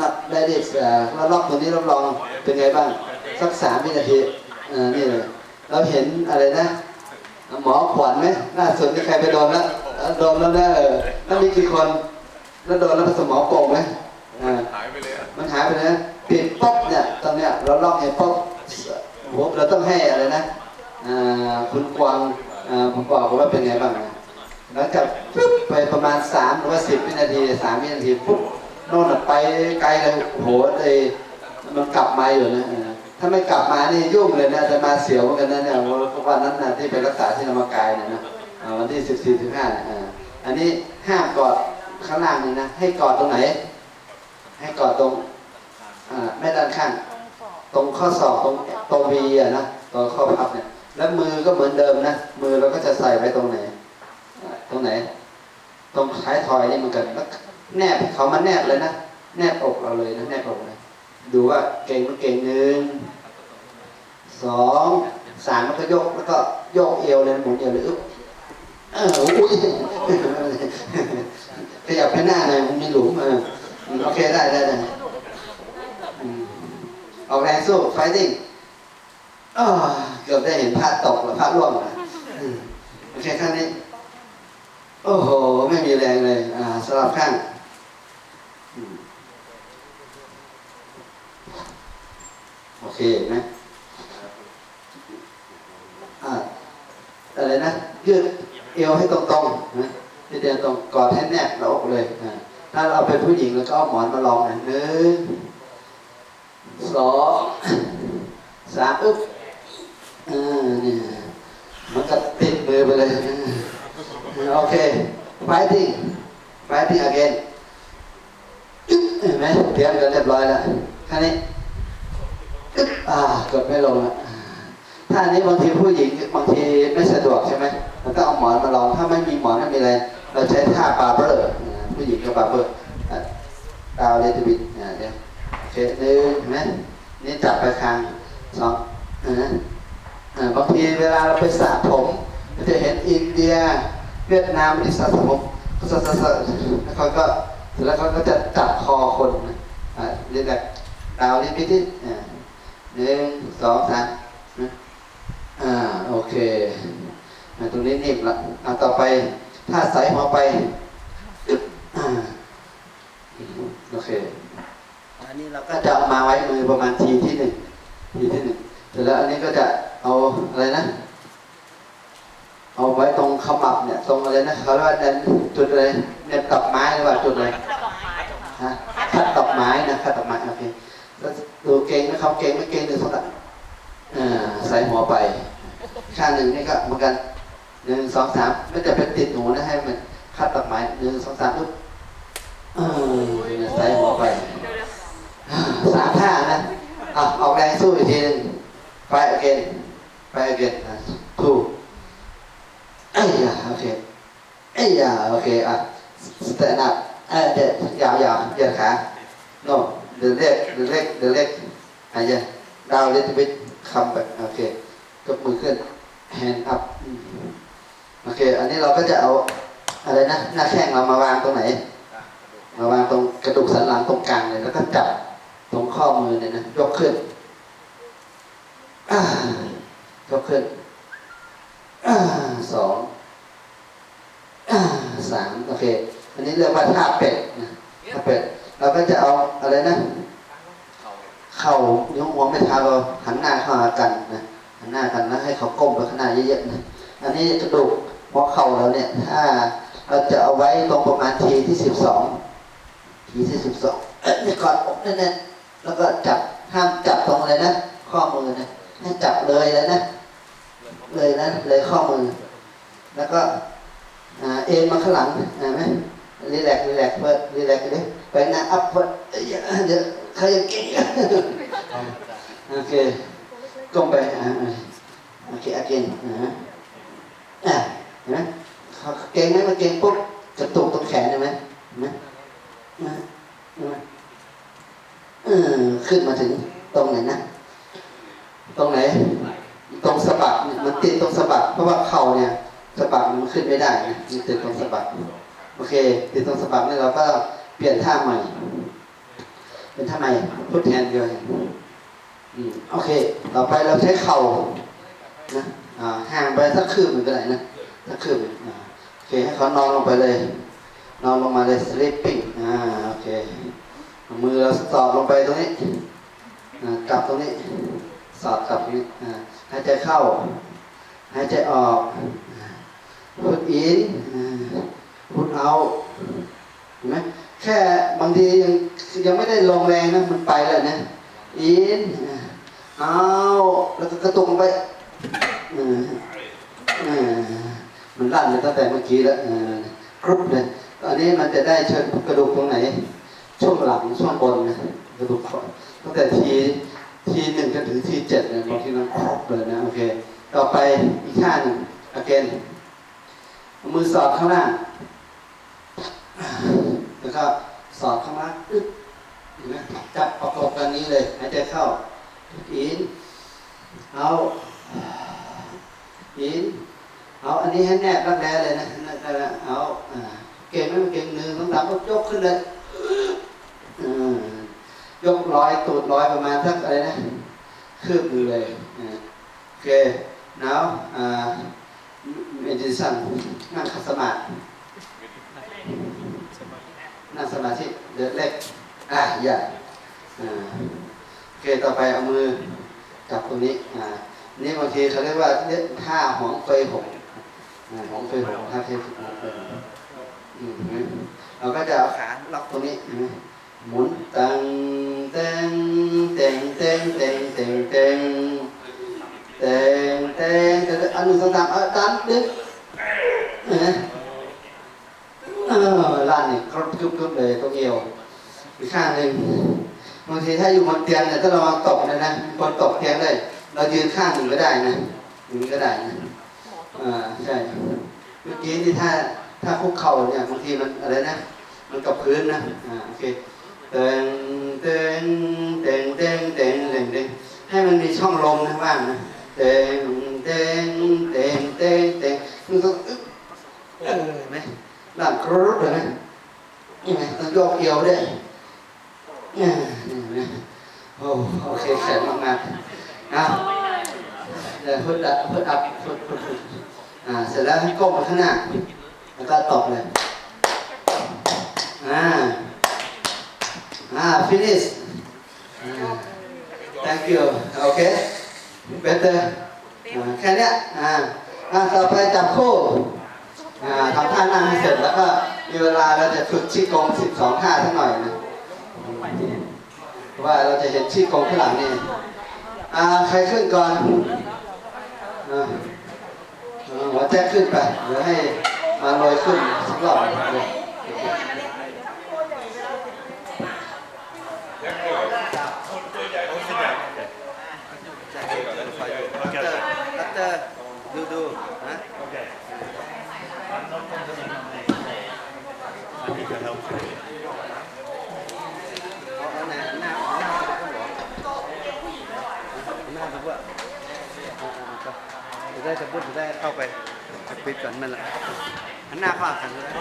น็อตได้ดิสแล้วล็อกตรงนี้รับรองเป็นไงบ้าง สักสามวินาทีเออนี่เลยเราเห็นอะไรนะ หมอขวัญไหมล่าสุดนี่ใครไปโดนแล้วเออโดนแล้วนะเออแล้วมีกี่คนแล้วโดนแล้วเป็นสมองโป่งไหมอ่าหายไปเลยอะมันหายไปเลยนะปิดป๊อกเนี่ยตอนเนี้ยเราล็อกไอ้ป๊อกหัวเราต้องให้อะไรนะอ่าคุณกวางอ่าผมบอกว่าเป็นไงบ้างนะหลังจากปุ๊บไปประมาณสามหรือว่าสิบวินาทีสามวินาทีปุ๊บโน่นไปไกลเลยโหเลยมันกลับมาอยู่นะถ้าไม่กลับมานี่ยุ่งเลยนะจะมาเสียวเหมือนกันนะเนี่ยวันนั้นนะที่ไปรักษาที่นามกายเนี่ยนะวันที่สิบสี่สิบห้าเนี่ยอันนี้ห้ามกอดข้างล่างนี่นะให้กอดตรงไหน ให้กอดตรงอ่าไม่ด้านข้าง ตรงข้อศอกตรงตรงวีอะนะตรงข้อพับเนี่ย แล้วมือก็เหมือนเดิมนะมือเราก็จะใส่ไว้ตรงไหน ตรงไหน ตรงท้ายทอยนี่เหมือนกันแล้ว แนบเขามาแนบเลยนะแนบอกเราเลยนะแนบอกเลยดูว่าเก่งมันเก่งหนึ่งสองสามแล้วก็ยกแล้วก็ยกเอวเลยหมุนเอวเลยอึ๊บเอออุ้ยขยับไปหน้าหน่อยมันมีหลุมเออโอเคได้ได้ได้อออกแรงสู้ fighting อ้อเกือบได้เห็นพระตกหรือพระร่วงนะโอเคข้างนี้ โอ้โห ไม่มีแรงเลย อ่าสลับข้างอืม โอเคนไหมอ่าอะไรนะยืดเอวให้ตรงๆนะยืดเอวตรงกอดให้แนบหน้าอกเลยถ้าเราเป็นผู้หญิงแล้วก็เอาหมอนมาลองหน่อยหนึ่งสองสามอึ๊บอ่าเนี่ยมันก็ติดมือไปเลยโอเค fighting fighting again อึ๊บเห็นไหมเตรียมกันเรียบร้อยแล้วแค่นี้ อ่ากดไม่ลงแล้วอ่าถ้าอันนี้บางทีผู้หญิงบางทีไม่สะดวกใช่ไหมเราต้องเอาหมอนมาลองถ้าไม่มีหมอนไม่มีอะไร เราใช้ท่าบาเบอร์ผู้หญิงกับบาเบอร์ดาวเลตบิดเดี๋ยวโอเคหนึ่งเห็นไหมนี่จับไปคางสองอ่าอ่าบางทีเวลาเราไปสระผมเราจะเห็นอินเดียเวียดนามที่สระผมก็สระสระแล้วเขาก็เสร็จแล้วเขาก็จะจับคอคนนะอ่าเรียกแบบดาวเลิมิตอ่า หนึ่งสองสามอ่าโอเคตรงนี้นิ่มละอ่าต่อไปถ้าใส่หัวไปโอเคอันนี้เราก็จะเอามาไว้มือประมาณทีที่หนึ่งทีที่หนึ่งเสร็จแล้วอันนี้ก็จะเอาอะไรนะ เอาไว้ตรงขมับเนี่ย ตรงอะไรนะเขาเรียกว่าเน้นจุดอะไรเน้นดอกไม้หรือว่าจุดอะไรฮะคัดดอกไม้นะคัดดอกไม้โอเค ดูเก่งไหมเขาเก่งไม่เก่งหนึ่งสองสามอ่าใส่หัวไปข้างหนึ่งนี่ก็เหมือนกันหนึ่งสองสามไม่จะเป็นติดหนูนะให้มันคัดดอกไม้หนึ่งสองสามปุ๊บเออใส่หัวไปสามท่านะอะออกแรงสู้อีกทีหนึงไป again ไป again อะ two เอ้ยโอเคเอ้ยโอเคอะ stand up เอ้ยเด็ดยาวยาวเหยียดขา no the leg the leg the leg อะอย่า down little bit come back โอเคยกมือขึ้น hand up อืมโอเค อันนี้เราก็จะเอาอะไรนะ หน้าแข้งเรามาวางตรงไหน มาวางตรงกระดูกสันหลังตรงกลางเลย แล้วก็จับตรงข้อมือเนี่ยนะ ยกขึ้นยกขึ้นสองสามโอเค อันนี้เรียกว่าท่าเป็ดนะท่าเป็ด เราก็จะเอาอะไรนะ เข่านิ้วหัวไม่เท้าเราหันหน้าเข้าหากันนะหันหน้ากันแล้วให้เขาก้มไปข้างหน้าเยอะๆนะอันนี้กระดูกหัวเข่าเราเนี่ยถ้าเราจะเอาไว้ตรงประมาณทีที่สิบสองทีที่สิบสองเอ้ยนี่กอดอกแน่นๆแล้วก็จับห้ามจับตรงอะไรนะข้อมือนะให้จับเลยเลยนะ เลยนะเลยข้อมือ แล้วก็เอ็นมาข้างหลังอ่าไหมรีแลกซ์รีแลกซ์เพิ่มรีแลกซ์ดิไปหน้าอัพเพิ่มเอ้ย ยวใครยังเก่งโอเคก้มไปโอเคอาเกนอ่าอ่าเห็นไหมเขาเก่งไหมมันเก่งปุ๊บกระตุกตรงแขนเห็นไหมเห็นไหมเห็นไหมเออขึ้นมาถึงตรงไหนนะ ตรงไหน ตรงสะบักเนี่ยมันติดตรงสะบักเพราะว่าเข่าเนี่ยสะบักมันขึ้นไม่ได้นะมันติดตรงสะบักโอเค ติดตรงสะบักนี่เราก็ เปลี่ยนท่าใหม่ เป็นท่าใหม่พุทแทนเดียวโอเค ต่อไปเราใช้เข่านะห่างไปสักคืบหนึ่งก็ได้นะสักคืบโอเค ให้เขานอนลงไปเลย นอนลงมาเลย sleeping อ่าโอเค มือเราสอดลงไปตรงนี้อ่ากลับตรงนี้ สอดกลับตรงนี้หายใจเข้าหายใจออกพุทอินพุทเอาเห็นไหม แค่บางทียังยังไม่ได้ลงแรงนะมันไปแล้วนะอินเอาแล้วก็กระตุกลงไปมันลั่นเลยตั้งแต่เมื่อกี้แล้วครุบเลยตอนนี้มันจะได้เชิญกระดูกตรงไหน ช่วงหลังช่วงบนนะกระดูกตั้งแต่ทีทีหนึ่งจนถึงทีเจ็ดเนี่ยบางทีมันครบเลยนะโอเค ต่อไปอีกท่าหนึ่ง again เอามือสอดข้างล่างแล้ว ก็สอดข้างล่าอึ๊บเห็นไหมจับประกบกันนี้เลยหายใจเข้าอินเอาอินเอาอันนี้ให้แนบรักแร้เลยนะลักแร้เอาอ่าเก่งไหมเก่งหนึ่งสองสามก็ยกขึ้นเลยยกร้อยตูดร้อยประมาณสักอะไรนะคืบหนึ่งเลยโอเค now อ่า meditation นั่งขัดสมาธิ นั่งสมาธิเดือดเล็กอ่าอย่าอ่าโอเคต่อไปเอามือจับตรงนี้อ่านี่บางทีเขาเรียกว่าเรียกท่าหองเฟยหงอ่าหองเฟยหงท่าเทพหงเฟยหงอืมเห็นไหมเราก็จะเอาขาล็อกตรงนี้เห็นไหมหมุนตังเต็งเต็งเต็งเต็งเต็งเต็งเตงเตงเตงอันหนึ่งสองสามเออดันดึงเห็นไหม ลั่นนี่ครบกึบกึบเลยตรงเอวอีกข้างหนึ่งบางทีถ้าอยู่บนเตียงเนี่ยถ้าเราตกเนี่ยนะคนตกเตียงได้ เรายืนข้างหนึ่งก็ได้นะย่งนี้ก็ได้นะอ่าใช่เมื่อกี้นี่ถ้าถ้าคุกเข่าเนี่ยบางทีมันอะไรนะมันกับพื้นนะอ่าโอเคเตงเตงเตงเตงเตงเตงเตงให้มันมีช่องลมนะว่างนะเตงเตงเตงเตงเตงมันก็เออไหม หลังกรุบเลยนะนี่ไหมต้องโยกเอวด้วยนี่นไหมโอ้โอเคแข็งมากๆเอาเดี๋ยวพุทธพุทธอัพพุทธพุทธอ่าเสร็จแล้วให้ก้มไปข้างหน้าแล้วก็ตบเลยอ่าอ่า finish อ่า thank you โอเค better แค่นี้อ่าต่อไปจับคู่ ทำท่านั่งให้เสร็จแล้วก็มีเวลาเราจะฝึกชี้กง12ท่าสักหน่อยนะเพราะว่าเราจะเห็นชี้กงข้างหลังนี่อ่าใครขึ้นก่อนหัวแจ๊คขึ้นไปเดี๋ยวให้มาลอยขึ้นสักหน่อย ตัดเตอร์ดูดูนะ เอาเอาไหนหน้าหน้าไปก็บอกหน้าไปว่าจะได้จะพูดจะได้เข้าไปจะปิดก่อนมันละหันหน้าเข้ากันเลย